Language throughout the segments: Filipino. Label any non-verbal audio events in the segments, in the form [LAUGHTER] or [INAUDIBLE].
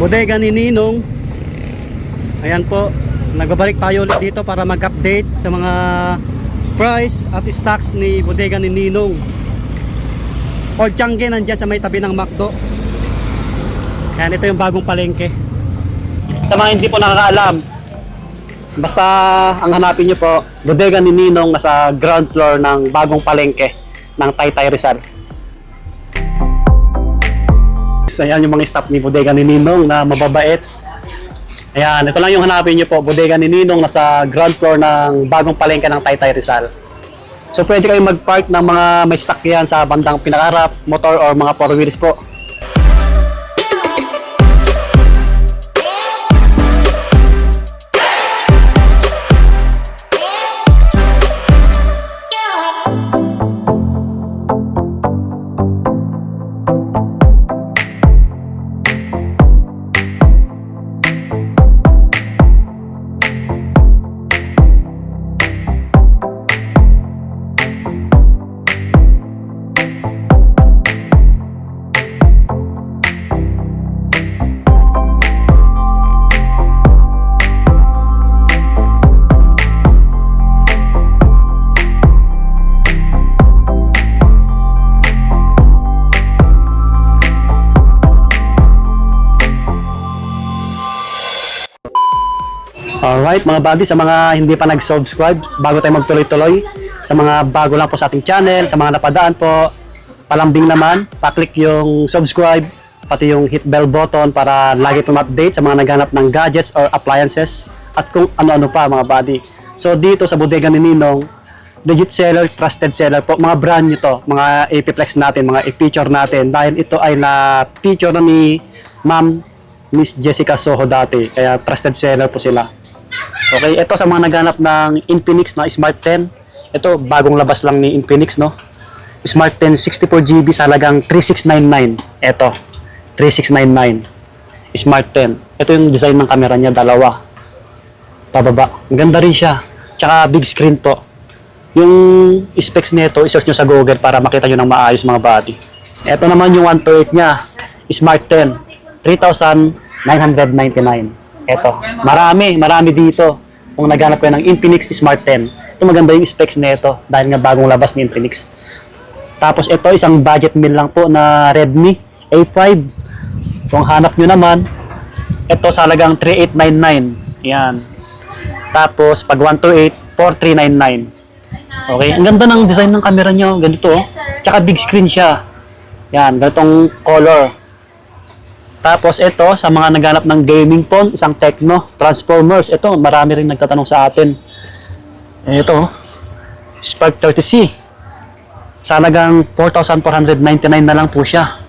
Bodega ni Ninong. Ayan po, nagbabalik tayo ulit dito para mag-update sa mga price at stocks ni Bodega ni Ninong. Old Changi nandiyan sa may tabi ng McDo. Ayan, ito yung bagong palengke. Sa mga hindi po nakakaalam, basta ang hanapin nyo po, Bodega ni Ninong nasa ground floor ng bagong palengke ng Taytay Rizal. Ayan yung mga staff ni Bodega ni Ninong na mababait. Ayan, ito lang yung hanapin nyo po. Bodega ni Ninong nasa ground floor ng bagong palengke ng Taytay Rizal. So pwede kayong mag-park ng mga may sasakyan sa bandang pinakarap, motor or mga four wheels po. Alright mga buddy, sa mga hindi pa nag-subscribe, bago tayo magtuloy-tuloy, sa mga bago lang po sa ating channel, sa mga napadaan po, palambing naman, paklik yung subscribe, pati yung hit bell button para lagi pong update sa mga naghanap ng gadgets or appliances at kung ano-ano pa mga buddy. So dito sa bodega ni Ninong, legit seller, trusted seller po, mga brand nyo to, mga ipiplex natin, mga i-feature natin dahil ito ay na-feature na ni Ma'am Miss Jessica Soho dati, kaya trusted seller po sila. Okay, ito sa mga naghanap ng Infinix na Smart 10. Ito, bagong labas lang ni Infinix, no? Smart 10 64GB sa halagang 3699. Ito, 3699. Smart 10. Ito yung design ng camera niya, dalawa. Pababa. Ganda rin siya. Tsaka big screen po. Yung specs nito, isearch nyo sa Google para makita nyo ng maayos mga body. Ito naman yung 128 niya, Smart 10. 3,999. Ito, marami, marami dito. Kung naghanap kayo ng Infinix Smart 10. Ito maganda yung specs nito dahil nga bagong labas ni Infinix. Tapos ito, isang budget meal lang po na Redmi A5. Kung hanap nyo naman, ito sa halagang 3899. Yan. Tapos pag 128, 4399. Okay, ang ganda ng design ng camera nyo. Ganito oh. Tsaka big screen siya. Yan, ganitong color. Tapos ito, sa mga naghanap ng gaming phone, isang Tecno, Transformers. Ito, marami rin nagtatanong sa atin. Ito, Spark 30C. Sa halagang 4,499 na lang po siya.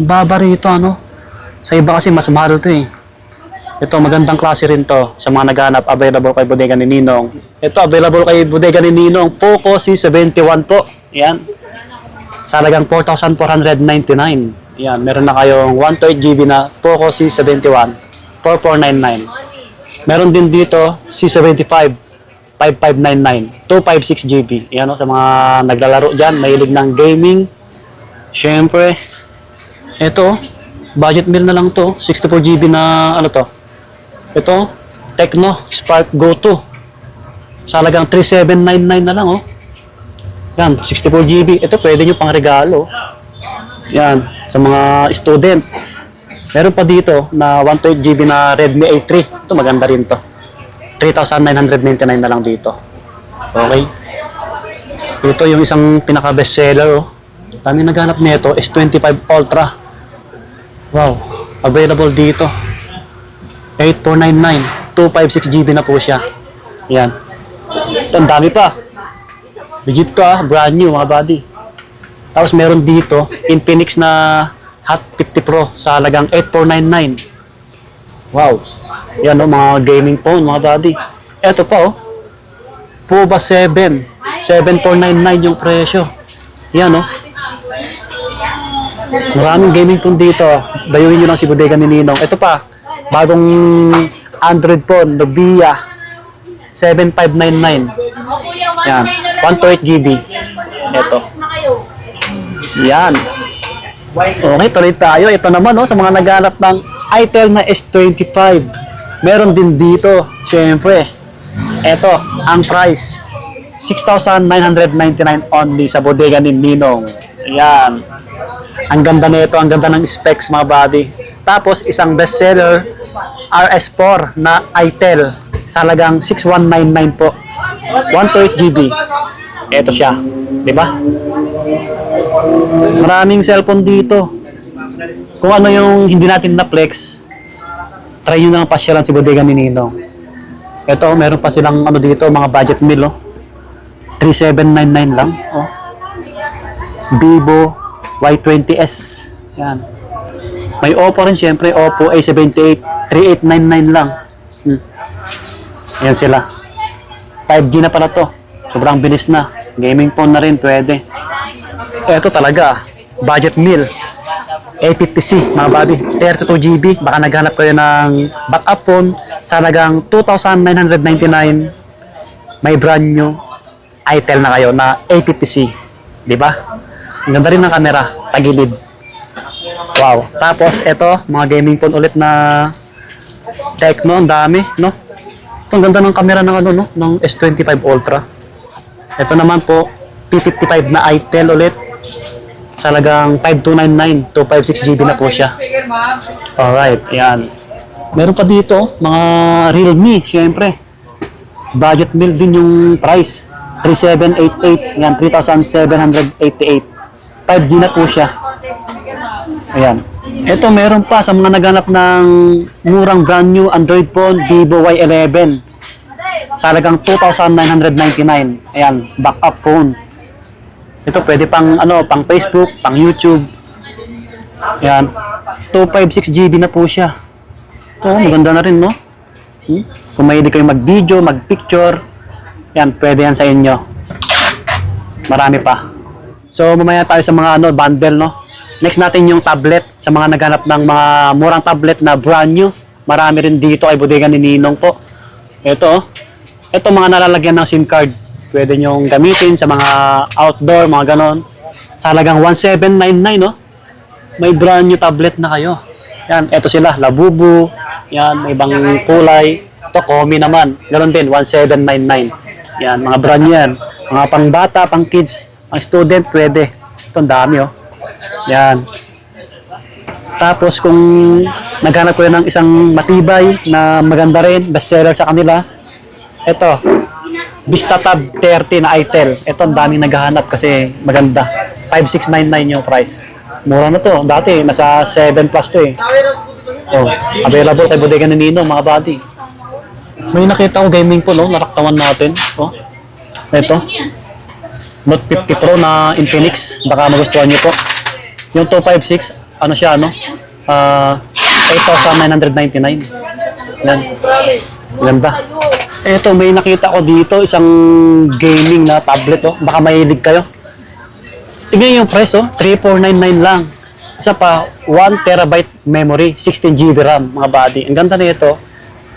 Baba rito, ano? Sa iba kasi mas mahal to eh. Ito, magandang klase rin to sa mga naghanap. Available kay Bodega ni Ninong. Ito, available kay Bodega ni Ninong. Poco C71 po. Yan. Sa halagang 4,499. Yan, meron na kayong 128 GB na Poco C71 4499. Meron din dito C75 5599 256 GB. Yan o, sa mga naglalaro diyan, mahilig ng gaming. Syempre, ito, budget meal na lang to, 64 GB na ano to. Ito, Tecno Spark Go 2. Sa halagang 3799 na lang oh. Yan, 64 GB. Ito pwede nyo pang regalo. Yan, sa mga student. Meron pa dito na 128 GB na Redmi A3. Ito maganda rin to. 3,999 na lang dito. Okay. Ito yung isang pinaka best seller oh. Dami naghanap nito S25 Ultra. Wow, available dito. 8499, 256 GB na po siya. Yan. Ito, ang dami pa. Legit to ah, brand new mga buddy. Tapos meron dito, Infinix na Hot 50 Pro sa halagang 8499. Wow. Yan oh, mga gaming phone, mga buddy. Ito pa oh. Puba 7. 7499 yung presyo. Yan oh. Maraming gaming phone dito. Dayuhin nyo lang si Bodega ni Ninong. Ito pa, bagong Android phone, Nubia 7599. Yan. 128 GB. Ito. Yan. Okay, tuloy tayo. Ito naman, no, sa mga naghanap ng Itel na S25. Meron din dito, syempre. Ito, ang price. 6,999 only sa bodega ni Ninong. Yan. Ang ganda nito, ang ganda ng specs mga buddy. Tapos isang bestseller RS4 na Itel sa halagang 6199 po. 128 GB. Ito siya, 'di ba? Maraming cellphone dito. Kung ano yung hindi natin na-flex, try nyo na pasyalan si Bodega ni Ninong. Ito, meron pa silang ano dito, mga budget meal, oh. 3799 lang, oh. Vivo Y20s. Yan. May Oppo rin syempre, Oppo A78, 3899 lang. Hmm. Ayan sila. 5G na pala to. Sobrang bilis na. Gaming phone na rin, pwede. Ito talaga, budget meal. A50C, mga buddy. 32 GB. Baka naghanap kayo ng backup phone sa halagang 2,999. May brand new Itel na kayo na A50C. Di ba? Ang ganda rin ng camera. Tagilid. Wow. Tapos, ito, mga gaming phone ulit na Tecno. Ang dami, no? Ang ganda ng camera ng ano, no? Ng S25 Ultra. Ito naman po, P55 na Itel ulit. Sa halagang 5299, 256 GB na po siya. Alright, yan. Meron pa dito, mga Realme, syempre. Budget meal din yung price. 3788, yan, 3,788. 5G na po siya. Ayan. Ito, meron pa sa mga naghanap ng murang brand new Android phone, Vivo Y11 sa halagang 2,999. Ayan, backup phone. Ito pwede pang ano, pang Facebook, pang YouTube. Ayan. 256 GB na po siya. Ito, maganda na rin, no? Hmm? Kung mahilig kayo mag-video, mag-picture, yan, pwede yan sa inyo. Marami pa. So, mamaya tayo sa mga ano, bundle, no? Next natin yung tablet. Sa mga naghanap ng mga murang tablet na brand new. Marami rin dito ay bodega ni Ninong po. Ito, oh. ito mga nalalagyan ng SIM card. Pwede nyong gamitin sa mga outdoor, mga ganon. Sa halagang 1799, no? May brand new tablet na kayo. Yan, ito sila, Labubu. Yan, may ibang kulay. Ito, Komi naman. Ganon din, 1799. Yan, mga brand new yan. Mga pang bata, pang kids, pang student, pwede. Ito, ang dami, oh. Yan. Tapos kung naghanap ko ng isang matibay na maganda rin, bestseller sa kanila, ito, Vista Tab 30 na Itel. Ito, ang daming naghahanap kasi maganda. 5699 yung price. Mura na to. Dati, nasa 7 plus to eh. Oh, available kay Bodega ni Nino, mga buddy. May nakita ko gaming po, no? Naraktawan natin. Oh. Ito. Note 50 Pro na Infinix. Baka magustuhan niyo po. Yung 256, ano siya, ano? Ah, 8,999. Yan. Ganda. Ito, may nakita ko dito, isang gaming na tablet, oh. Baka mahilig kayo. Tignan yung price, oh. 3499 lang. Isa pa, 1 terabyte memory, 16 GB RAM, mga body. Ang ganda na ito.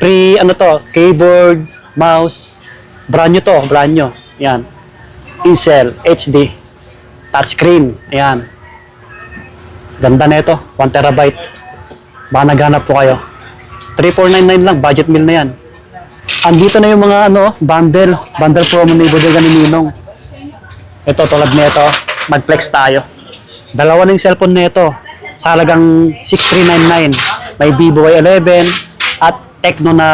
Pre, ano to, keyboard, mouse, brand new to, brand new. Yan. Incel, HD, touchscreen. Ayan. Ganda na ito, 1 terabyte. Baka naghanap po kayo. 3499 lang, budget meal na yan. Andito na yung mga ano, bundle, bundle promo ni Bodega ni Ninong. Ito, tulad nito, mag-flex tayo. Dalawa yung cellphone nito sa halagang 6399. May Vivo Y11 at Tecno na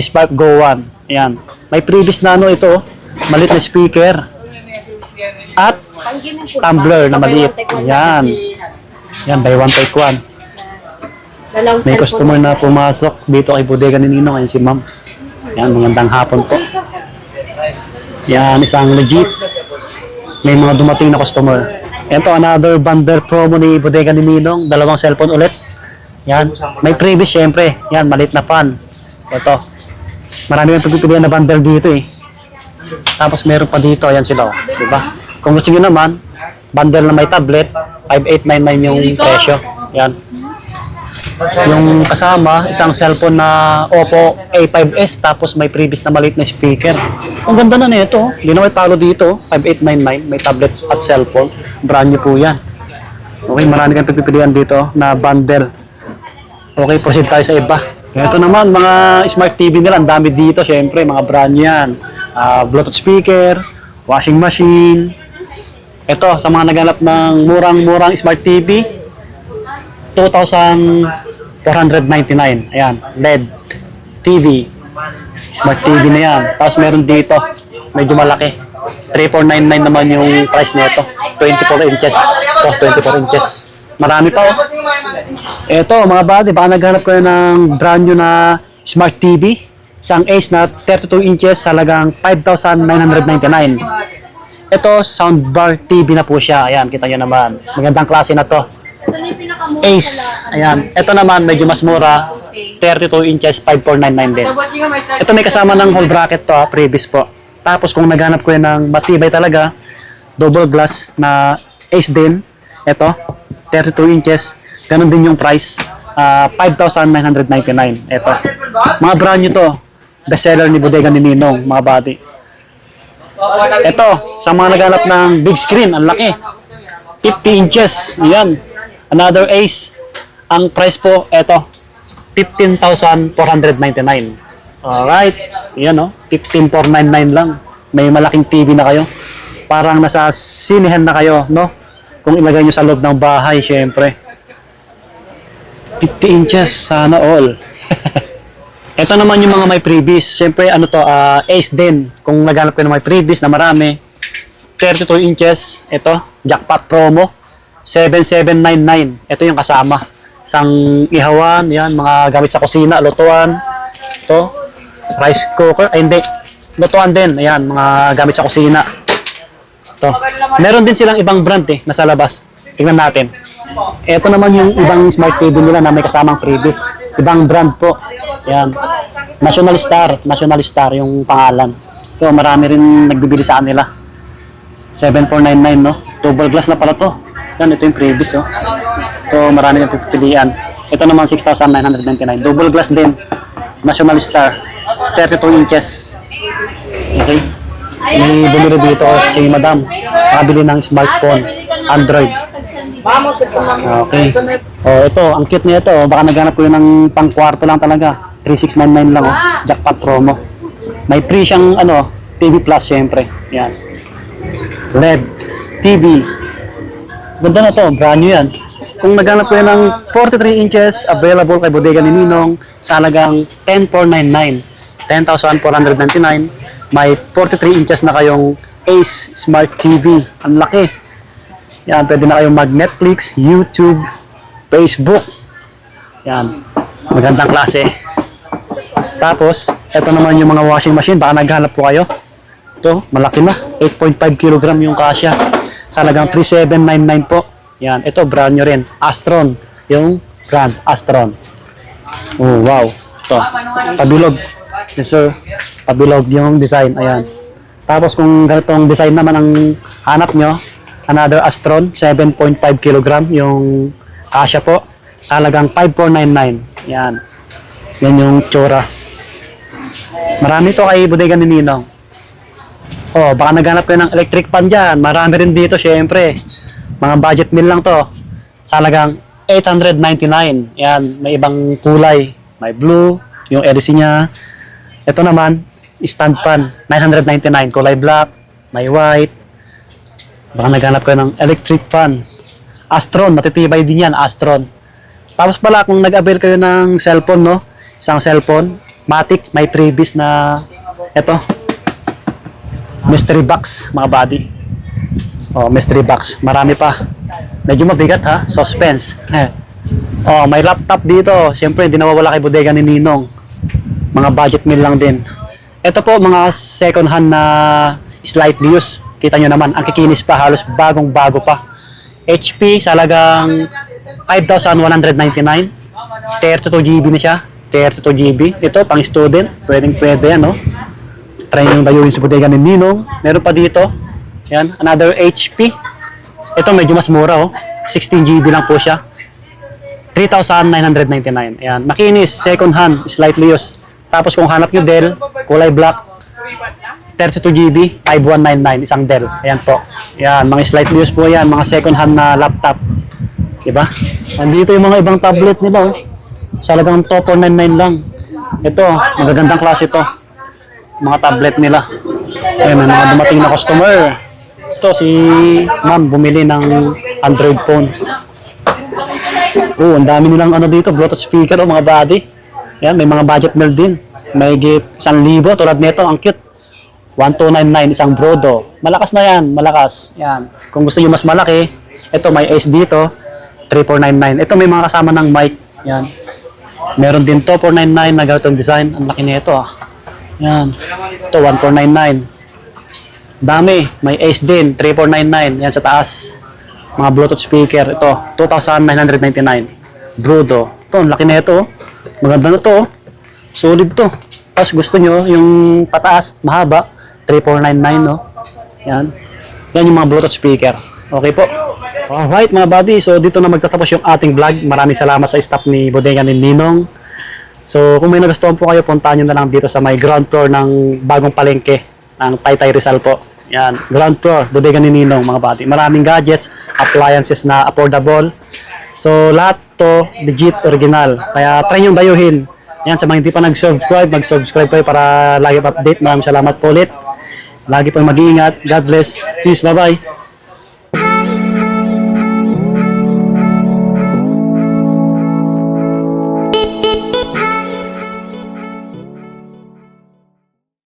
Spark Go 1. Ayan. May previous na ano ito, malit na speaker. At tumbler na maliit. Ayan. Yan, buy one take one. May customer na pumasok dito kay Bodega ni Ninong. Ayan si ma'am. Yan, magandang hapon po. Yan, isang legit. May mga dumating na customer. Ito, another bundle promo ni Bodega ni Ninong. Dalawang cellphone ulit. Yan. May previous, syempre. Yan, malit na pan. Ito. Marami yung pagpipilian na bundle dito eh. Tapos meron pa dito. Ayan sila. Oh. Diba? Kung gusto nyo naman, bundle na may tablet, 5899 yung presyo. Yan. Yung kasama, isang cellphone na Oppo A5s tapos may previous na maliit na speaker. Ang ganda na nito. Hindi na talo dito. 5899. May tablet at cellphone. Brand new po yan. Okay, marami kang pipilian dito na bundle. Okay, proceed tayo sa iba. Ito naman, mga smart TV nila. Ang dami dito, syempre. Mga brand yan. Ah, Bluetooth speaker, washing machine. Ito, sa mga naghanap ng murang-murang smart TV, 2,499. Ayan, LED TV. Smart TV na yan. Tapos meron dito, medyo malaki. 3499 naman yung price nito. 24 inches. Ito, 24 inches. Marami pa oh. Ito, mga buddy, baka naghanap kayo ng brand new na Smart TV. Isang Ace na 32 inches, halagang 5,999. Ito, soundbar TV na po siya. Ayan, kita nyo naman. Magandang klase na to. Ito na yung pinakamura Ace. Ayan. Ito naman, medyo mas mura. 32 inches, 5,499 din. Ito may kasama ng whole bracket to, ha, previous po. Tapos kung naghanap ko yun ng matibay talaga, double glass na Ace din. Ito, 32 inches. Ganon din yung price. ah, 5,999. Ito. Mga brand new to. Bestseller ni Bodega ni Ninong, mga body. Ito, sa mga naghanap ng big screen, ang laki. 50 inches. Yan. Another Ace. Ang price po, ito, 15,499. Alright. Yan o. 15,499 lang. May malaking TV na kayo. Parang nasa sinihan na kayo, no? Kung ilagay nyo sa loob ng bahay, syempre. 50 inches, sana all. [LAUGHS] Ito naman yung mga may previous. Siyempre, ano to, ah, Ace din. Kung naghanap kayo ng may previous na marami. 32 inches. Ito, jackpot promo. 7799. Ito yung kasama. Isang ihawan, yan, mga gamit sa kusina, lutuan. Ito, rice cooker. Ay, hindi. Lutuan din. Ayan, mga gamit sa kusina. Ito. Meron din silang ibang brand eh, nasa labas. Tingnan natin. Ito naman yung ibang smart TV nila na may kasamang previous. Ibang brand po. Yan. National Star. National Star yung pangalan. Ito, marami rin nagbibili sa kanila. 7499, no? Double glass na pala to. Yan, ito yung previous, oh. Ito, marami nang pipilian. Ito naman, 6,999. Double glass din. National Star. 32 inches. Okay? May bumili dito si Madam. Nakabili ng smartphone. Android. Okay. Oh, ito, ang cute nito. Oh. Baka naghanap ko yun ng pang kwarto lang talaga. 3699 lang oh. Jackpot promo. May free siyang ano, TV Plus syempre. Yan. LED TV. Ganda na to, brand new yan. Kung naghanap yun ng 43 inches, available kay Bodega ni Ninong sa halagang 10,499. 10,499. May 43 inches na kayong Ace Smart TV. Ang laki. Yan, pwede na kayong mag-Netflix, YouTube, Facebook. Yan. Magandang klase. Tapos, ito naman yung mga washing machine. Baka naghanap po kayo. Ito, malaki na. 8.5 kg yung kasya. Sa halagang 3,799 po. Yan. Ito, brand nyo rin. Astron. Yung brand, Astron. Oh, wow. Ito. Pabilog. Yes, sir. Pabilog yung design. Ayan. Tapos kung ganitong design naman ang hanap nyo, another Astron, 7.5 kg yung kasya po. Sa halagang 5,499. Yan. Yan yung tsura. Marami to kay Bodega ni Ninong. Oh, baka naghanap kayo ng electric pan dyan. Marami rin dito, syempre. Mga budget meal lang to. Sa halagang 899. Yan, may ibang kulay. May blue, yung LC niya. Ito naman, stand pan, 999. Kulay black, may white. Baka naghanap kayo ng electric fan. Astron, matitibay din yan, Astron. Tapos pala, kung nag-avail kayo ng cellphone, no? Isang cellphone, Matic, may previous na, eto, mystery box, mga buddy. Oh, mystery box. Marami pa. Medyo mabigat ha, suspense. oh, may laptop dito. Siyempre, hindi nawawala kay bodega ni Ninong. Mga budget meal lang din. Ito po, mga second hand na slightly used. Kita nyo naman, ang kikinis pa, halos bagong-bago pa. HP, sa halagang 5,199. 32 GB na siya. 32 GB. Ito, pang student. Pwedeng pwede yan, no? Try nyo dayuin sa bodega ni Ninong. Meron pa dito. Yan, another HP. Ito medyo mas mura, oh. 16 GB lang po siya. 3,999. Ayan, makinis, second hand, slightly used. Tapos kung hanap nyo Dell, kulay black, 32 GB, 5199, isang Dell. Ayan po. Yan, mga slightly used po yan, mga second hand na laptop. Diba? Nandito yung mga ibang tablet nila. Oh. Salagang to 499 lang. Ito, magagandang klase ito. Mga tablet nila. Ayan, may mga dumating na customer. Ito, si ma'am bumili ng Android phone. Oo, ang dami nilang ano dito, Bluetooth speaker o mga body. Yan, may mga budget meal din. May git 1,000 tulad nito, ang cute. 1299 isang Brodo. Malakas na yan, malakas. Yan. Kung gusto niyo mas malaki, ito may ace dito, 3499. Ito may mga kasama ng mic. Yan. Meron din to 499 na ganitong design. Ang laki nito ah. Yan. Ito 1499. Dami. May ace din, 3499. Yan sa taas. Mga Bluetooth speaker. Ito, 2,999. Brudo. Ito, laki na ito. oh. Maganda na to. oh. Solid to. Tapos gusto nyo, yung pataas, mahaba, 3,499, no? Yan. Yan yung mga Bluetooth speaker. Okay po. Alright mga buddy, so dito na magtatapos yung ating vlog. Maraming salamat sa staff ni Bodega ni Ninong. So kung may nagustuhan po kayo, puntahan nyo na lang dito sa may ground floor ng bagong palengke ng Taytay Rizal po. Yan, ground floor, Bodega ni Ninong mga buddy. Maraming gadgets, appliances na affordable. So lahat to legit original. Kaya try nyo dayuhin. Yan, sa mga hindi pa nag-subscribe, mag-subscribe kayo para lagi update. Maraming salamat po ulit. Lagi po mag-iingat. God bless. Peace. Bye-bye.